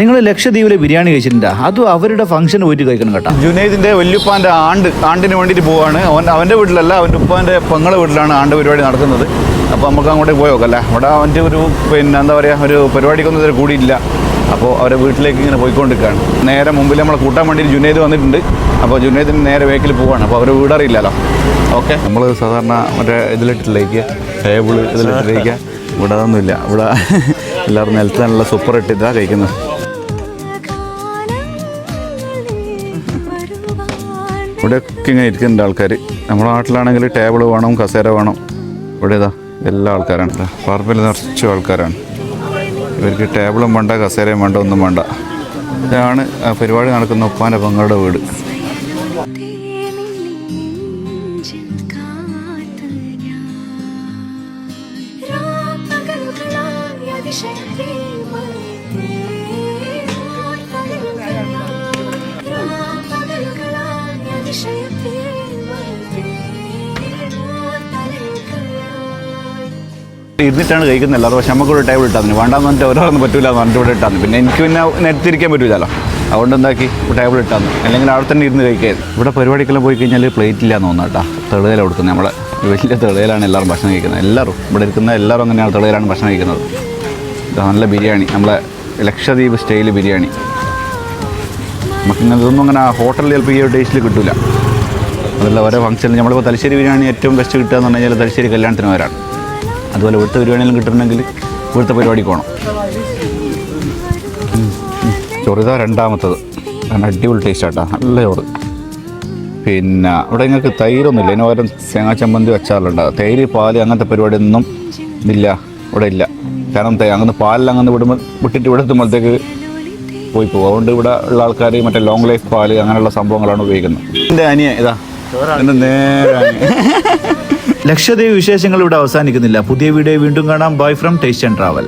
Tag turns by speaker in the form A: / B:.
A: നിങ്ങൾ ലക്ഷദ്വീപിലെ ബിരിയാണി കഴിച്ചിട്ടുണ്ടോ? അതും അവരുടെ ഫംഗ്ഷൻ പോയിട്ട് കഴിക്കണം കേട്ടോ.
B: ജുനൈദിന്റെ വല്യുപ്പാന്റെ ആണ്ട് ആണ്ടിന് വേണ്ടിയിട്ട് പോവാണ്. അവൻ അവന്റെ വീട്ടിലല്ല അവന്റെ ഉപ്പാന്റെ പെങ്ങളെ വീട്ടിലാണ് ആണ്ട് പരിപാടി നടക്കുന്നത് അപ്പോൾ നമുക്ക് അങ്ങോട്ട് പോയി നോക്കല്ലേ അവിടെ അവന്റെ ഒരു പിന്നെ എന്താ പറയുക ഒരു പരിപാടിക്കൊന്നും ഇതുവരെ കൂടിയില്ല അപ്പോൾ അവരെ വീട്ടിലേക്ക് ഇങ്ങനെ പോയിക്കൊണ്ടിരിക്കുകയാണ്. നേരെ മുമ്പിൽ നമ്മളെ കൂട്ടാൻ വേണ്ടി ജുനൈദ് വന്നിട്ടുണ്ട്. അപ്പോൾ ജുനൈദിന് നേരെ വേക്കിൽ പോവാണ്. അപ്പോൾ അവർ വീടറിയില്ലല്ലോ. ഓക്കെ നമ്മൾ സാധാരണ മറ്റേ ഇതിലിട്ടിട്ടിലേക്ക് ടേബിൾ ഇതിലിട്ടിലേക്ക് ഇവിടെ അതൊന്നുമില്ല. ഇവിടെ എല്ലാവരും നിലത്ത് നല്ല സൂപ്പർ ഇട്ടിട്ടാണ് കഴിക്കുന്നത്. ഇവിടെയൊക്കെ ഇങ്ങനെ ഇരിക്കുന്നുണ്ട് ആൾക്കാർ നമ്മുടെ നാട്ടിലാണെങ്കിൽ ടേബിൾ വേണം കസേര വേണം. ഇവിടെ ഇതാ എല്ലാ ആൾക്കാരാണ് പറമ്പിൽ നിറച്ചും ആൾക്കാരാണ്. ഇവർക്ക് ടേബിളും വേണ്ട കസേരയും വേണ്ട ഒന്നും വേണ്ട. ഇതാണ് ആ പരിപാടി നടക്കുന്ന ഉപ്പാന്റെ പങ്ങളുടെ വീട്. ഇരുന്നിട്ടാണ് കഴിക്കുന്നില്ല പക്ഷെ നമുക്കൊരു ടേബിൾ ഇട്ടാൽ മതി. വേണ്ടാന്ന് പറഞ്ഞിട്ട് ഒരാളൊന്നും പറ്റൂല എന്ന് പറഞ്ഞിട്ട് ഇവിടെ ഇട്ടാൽ പിന്നെ എനിക്ക് പിന്നെ നിരത്തിരിക്കാൻ പറ്റൂലല്ലോ. അതുകൊണ്ട് എന്താക്കി? ടേബിൾ ഇട്ടാന്ന് അല്ലെങ്കിൽ അവിടെ തന്നെ ഇരുന്ന് കഴിക്കായിരുന്നു ഇവിടെ പരിപാടിക്കെല്ലാം പോയി കഴിഞ്ഞാൽ പ്ലേറ്റ് ഇല്ലാന്ന് തോന്നുന്നു കേട്ടോ. തെളിയില കൊടുക്കുന്നത്. നമ്മളെ വലിയ തെളിയിലാണ് എല്ലാവരും ഭക്ഷണം കഴിക്കുന്നത്. എല്ലാവരും. ഇവിടെ ഇരിക്കുന്ന എല്ലാവരും അങ്ങനെയാണ് തെളിയിലാണ് ഭക്ഷണം കഴിക്കുന്നത്. നല്ല ബിരിയാണി. നമ്മളെ ലക്ഷദ്വീപ് സ്റ്റൈൽ ബിരിയാണി. നമുക്ക് ഇങ്ങനെ ഇതൊന്നും അങ്ങനെ ഹോട്ടലിൽ ചിലപ്പോൾ ഈ ഒരു ടേസ്റ്റിൽ കിട്ടില്ല അതല്ല ഓരോ ഫംഗ്ഷനിൽ നമ്മളിപ്പോൾ തലശ്ശേരി ബിരിയാണി ഏറ്റവും ബെസ്റ്റ് കിട്ടുക എന്ന് പറഞ്ഞു കഴിഞ്ഞാൽ തലശ്ശേരി കല്യാണത്തിന് വരാണ് അതുപോലെ ഇവിടുത്തെ ബിരിയാണിയെല്ലാം കിട്ടണമെങ്കിൽ ഇവിടുത്തെ പരിപാടിക്ക് പോകണം. ചൊറിത രണ്ടാമത്തത്. കാരണം അടിപൊളി ടേസ്റ്റ് ആട്ടാ. നല്ല ചോറ്. പിന്നെ ഇവിടെ നിങ്ങൾക്ക് തൈരൊന്നുമില്ല. ഇതിന് പകരം തേങ്ങാ ചമ്മന്തി വെച്ചാലുണ്ടാകും തൈര് പാൽ അങ്ങനത്തെ പരിപാടിയൊന്നും ഇല്ല. ഇവിടെ ഇല്ല. കാരണം അങ്ങനെ പാലിൽ അങ്ങനെ വിടുമ്പോൾ വിട്ടിട്ട് ഇവിടെ എത്തുമ്പോഴത്തേക്ക് പോയി പോകും. അതുകൊണ്ട് ഇവിടെ ഉള്ള ആൾക്കാർ മറ്റേ ലോങ് ലൈഫ് പാൽ അങ്ങനെയുള്ള സംഭവങ്ങളാണ് ഉപയോഗിക്കുന്നത്. എന്റെ അനിയ ഇതാ. നേരെ.
A: ലക്ഷദ്വീപ് വിശേഷങ്ങൾ ഇവിടെ അവസാനിക്കുന്നില്ല. പുതിയ വീഡിയോ വീണ്ടും കാണാം. Bye from taste and travel